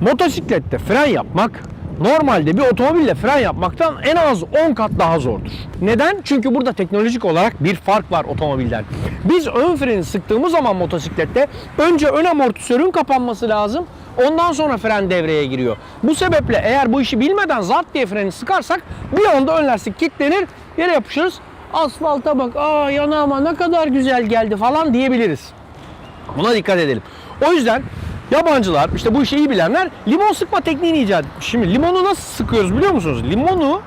Motosiklette fren yapmak normalde bir otomobille fren yapmaktan en az 10 kat daha zordur. Neden? Çünkü burada teknolojik olarak bir fark var otomobilden. Biz ön freni sıktığımız zaman motosiklette önce ön amortisörün kapanması lazım. Ondan sonra fren devreye giriyor. Bu sebeple eğer bu işi bilmeden zart diye freni sıkarsak bir anda ön lastik kilitlenir, yere yapışırız. Asfalta bak, aa yanağıma ne kadar güzel geldi falan diyebiliriz. Buna dikkat edelim. O yüzden yabancılar, işte bu işi iyi bilenler limon sıkma tekniğini icat etmiş. Şimdi limonu nasıl sıkıyoruz biliyor musunuz? Limonu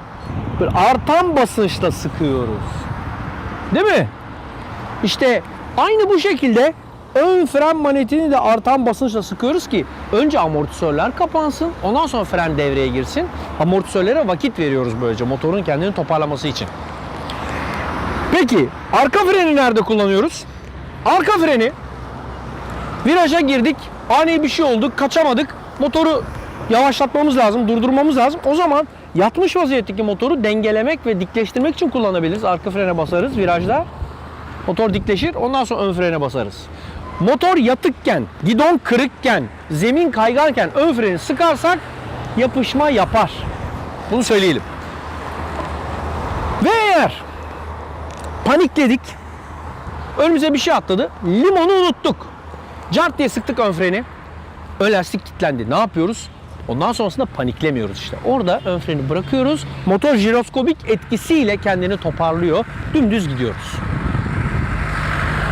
böyle artan basınçla sıkıyoruz. Değil mi? İşte aynı bu şekilde ön fren manetini de artan basınçla sıkıyoruz ki önce amortisörler kapansın, ondan sonra fren devreye girsin. Amortisörlere vakit veriyoruz böylece motorun kendini toparlaması için. Peki arka freni nerede kullanıyoruz? Arka freni Viraja girdik. Ani bir şey oldu. Kaçamadık. Motoru yavaşlatmamız lazım. Durdurmamız lazım. O zaman yatmış vaziyetteki motoru dengelemek ve dikleştirmek için kullanabiliriz. Arka frene basarız virajda. Motor dikleşir. Ondan sonra ön frene basarız. Motor yatıkken, gidon kırıkken, zemin kayganken ön freni sıkarsak yapışma yapar. Bunu söyleyelim. Ve eğer panikledik, önümüze bir şey atladı, limonu unuttuk. Cart diye sıktık ön freni. Ön lastik kilitlendi. Ne yapıyoruz? Ondan sonrasında paniklemiyoruz işte. Orada ön freni bırakıyoruz. Motor jiroskopik etkisiyle kendini toparlıyor. Dümdüz gidiyoruz.